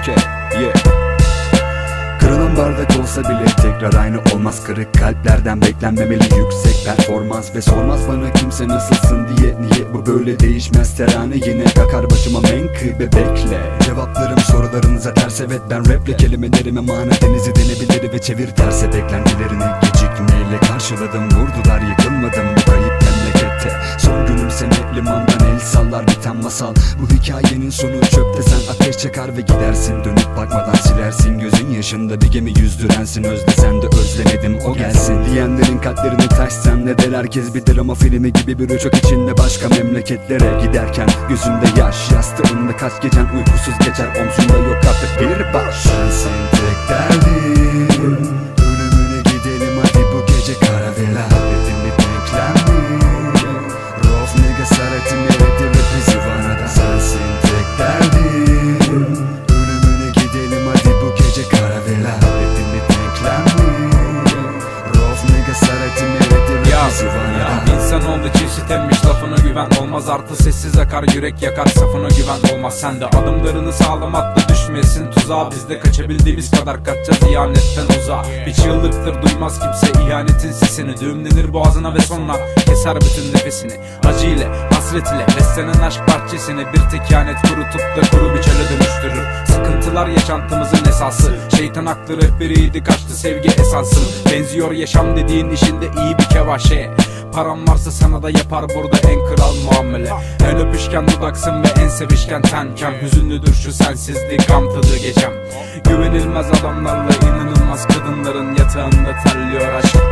Okay, yeah. Kırılan bardak olsa bile tekrar aynı olmaz. Kırık kalplerden beklenmemeli yüksek performans. Ve sormaz bana kimse nasılsın diye. Niye bu böyle değişmez? Terane yine Kakar başıma menkıbe bekle. Cevaplarım sorularınıza ters. Evet Ben raple kelimelerime mana denizi denebilir Ve çevir terse beklentilerini. Gecikmeyle karşıladım vurdular yıkılmadım Bu kayıp memlekette Son günümse ne limandan el sallar biten masal. Bu hikayenin sonu çöpte sen ateş çakar ve gidersin. Dönüp bakmadan silersin. Gözün yaşında bir gemi yüzdürensin. Özlesen de özlemedim o gelsin. Diyenlerin kalplerini taşsan ne der? Herkes bir drama filmi gibi bir uçak içinde başka memleketlere Giderken gözünde yaş yastığında kaç gecen uykusuz geçer. Omzunda yok artık bir baş. Sensin tek derdim Giovanna İnsanoğlu çeşit emmiş lafına güven olmaz. Artı sessiz akar yürek yakar safına güven olmaz. Sen de adımlarını sağlam atla düşmesin tuzağa. Biz de kaçabildiğimiz kadar kaçacağız ihanetten uzağa. Bir çığlıktır duymaz kimse ihanetin sesini. Düğümlenir boğazına ve sonra keser bütün nefesini. Acı ile hasret ile beslenen aşk bahçesini Bir tek ihanet kurutup da kuru bir çöle dönüştürür. Sıkıntılar yaşantımızın esası. Şeytan aklı rehberiydi kaçtı sevgi esansım Benziyor yaşam dediğin işinde iyi bir kevaşe Param varsa sana da yapar burada en kral muamele. En öpüşken dudaksın ve en sevişken tenken Hüzünlüdür şu sensizlik gam tadı geçem Güvenilmez adamlarla inanılmaz kadınların yatağında terliyor aşk